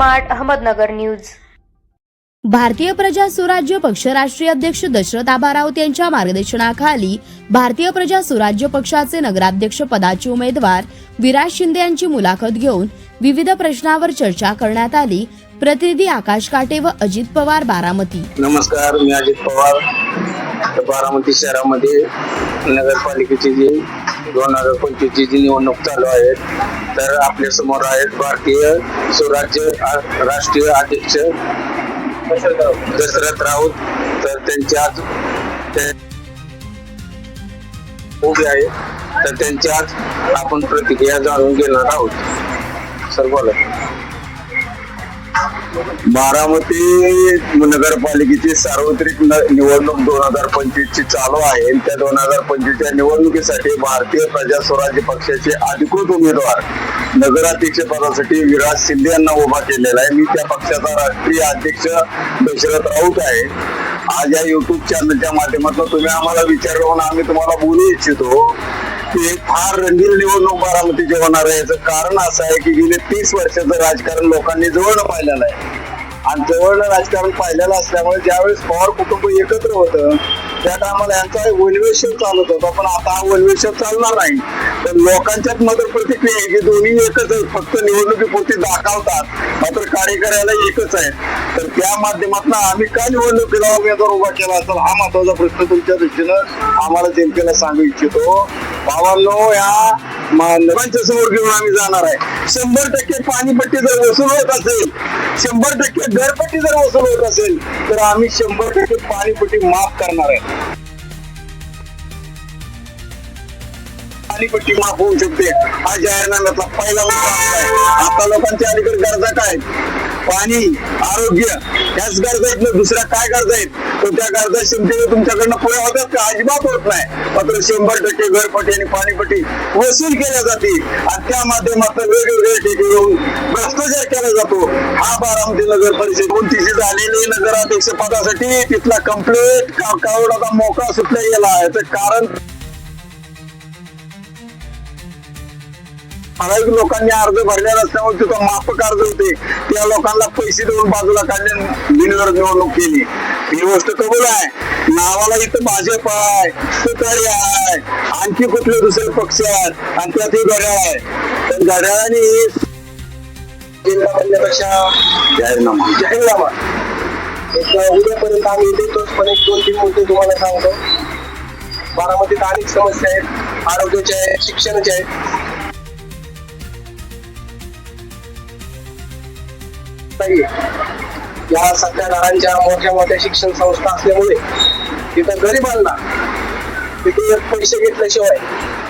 Smart Ahmednagar news. भारतीय प्रजा सुराज्य पक्ष राष्ट्रीय अध्यक्ष दशरथ आबा राऊत यांच्या मार्गदर्शनाखाली भारतीय प्रजा सुराज्य पक्षाचे नगराध्यक्ष पदाचे उमेदवार विराज शिंदे यांची मुलाखत घेऊन विविध प्रश्नावर चर्चा करण्यात आली. प्रतिनिधी आकाश काटे व अजित पवार बारामती. नमस्कार मी अजित पवार. बारामती शहरामध्ये नगरपालिकेची जी दोन हजार पंचवीसची जी निवडणूक चालू आहे तर आपल्यासमोर आहेत भारतीय स्वराज्य राष्ट्रीय अध्यक्ष दशरथ राऊत. तर त्यांचे आज ते- उभे आहे तर त्यांची आज आपण प्रतिक्रिया जाणून घेणार आहोत. सर बोला. बारामती नगरपालिकेची सार्वत्रिक निवडणूक दोन हजार पंचवीस ची चालू आहे. त्या दोन हजार पंचवीसच्या निवडणुकीसाठी भारतीय प्रजा स्वराज्य पक्षाचे अधिकृत उमेदवार नगराध्यक्ष पदासाठी विराज शिंदे यांना उभा केलेला आहे. मी त्या पक्षाचा राष्ट्रीय अध्यक्ष दशरथ राऊत आहे. आज या युट्यूब चॅनलच्या माध्यमातून तुम्ही आम्हाला विचारलं आम्ही तुम्हाला बोलू इच्छितो. की फार रंगील निवडणूक बारामतीची होणार आहे. याचं कारण असं आहे की गेले तीस वर्षाचं राजकारण लोकांनी जवळ पाहिलेलं आहे. आणि जवळ राजकारण पाहिलेलं असल्यामुळे ज्यावेळेस पवार कुटुंब एकत्र होतं त्या टायमाला यांचा वनवेशन चालत होता. पण आता हा वनवेशन चालणार नाही. तर लोकांच्यात मात्र प्रतिक्रिया आहे की दोन्ही एकच आहेत. फक्त निवडणुकीपुरती दाखवतात. मात्र कार्यकर्याला एकच आहे. तर त्या माध्यमातून आम्ही का निवडणुकीला उमेदवार उभा केला असेल? हा महत्त्वाचा प्रश्न तुमच्या दृष्टीनं आम्हाला जनतेला सांगू इच्छितो. भावांनो या माध्यमांच्या समोर घेऊन आम्ही जाणार आहे. शंभर टक्के पाणीपट्टी जर वसूल होत असेल शंभर टक्के घरपट्टी जर वसूल होत असेल तर आम्ही शंभर टक्के पाणीपट्टी माफ करणार आहे. पाणीपट्टी माफ होऊ शकते. हा जाहीरनाम्यातला पहिला मुद्दा आता लोकांच्या अलीकडे गरजा काय पाणी आरोग्य ह्याच गरजा आहेत ना दुसऱ्या काय गरजा आहेत तर त्या गरजा क्षमतेने तुमच्याकडनं पुऱ्या होतात का? अजिबात होत नाही. मात्र शंभर टक्के घरपट्टी आणि पाणीपट्टी वसूल केल्या जाते आणि त्या माध्यमातून वेगवेगळ्या ठिकाणी येऊन भ्रष्टाचार केला जातो. हा बारामती नगर परिषद कोणतीची झालेली नगराध्यक्ष पदासाठी तिथला कंप्लीट कावडाचा मोका सुटला गेला याचं कारण ठराविक लोकांनी अर्ज भरले नसल्यामुळे तिथं माफक अर्ज होते. त्या लोकांना पैसे देऊन बाजूला काढले बिनविरोध निवडणूक केली. ही गोष्ट कबूल आहे. नावाला इथं भाजप आहे सुतारी आहे आणखी कुठले दुसरे पक्ष आहेत आणि त्यातही घड्याळ आहे. तर घड्याळाने जिल्हा म्हणण्यापेक्षा जाहीरनामा. जाहीरनामा. उद्यापर्यंत आम्ही देतोच पण एक दोन तीन मुद्दे तुम्हाला सांगतो. बारामतीत अनेक समस्या आहेत. आरोग्याच्या आहेत शिक्षणाच्या आहेत. नाहीये. या सध्या घरांच्या मोठ्या मोठ्या शिक्षण संस्था असल्यामुळे तिथं गरीबांना तिथे पैसे घेतल्याशिवाय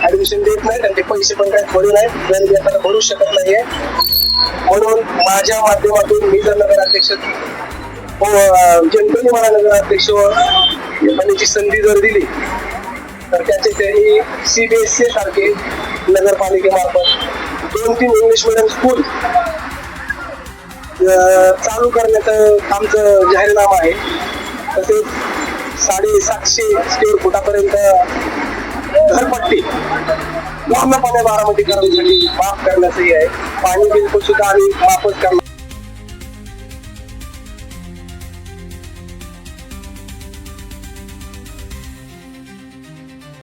ऍडमिशन देत नाहीत आणि ते पैसे पण काही थोडे नाहीत. गरीब येताना भरू शकत नाहीये. म्हणून माझ्या माध्यमातून मी जर नगराध्यक्ष हो, जनतेने मला नगराध्यक्ष बनण्याची संधी जर दिली तर त्याचे त्यांनी सीबीएसई सारखे नगरपालिकेमार्फत दोन तीन इंग्लिश मिडियम स्कूल चालू करण्याचं आमचं जाहीरनामा आहे. तसेच साडेसातशे स्क्वेअर फुटापर्यंत घरपट्टी पूर्णपणे बारामती करण्यासाठी माफ करण्याचंही आहे. पाणी बिल सुद्धा आम्ही माफच करणार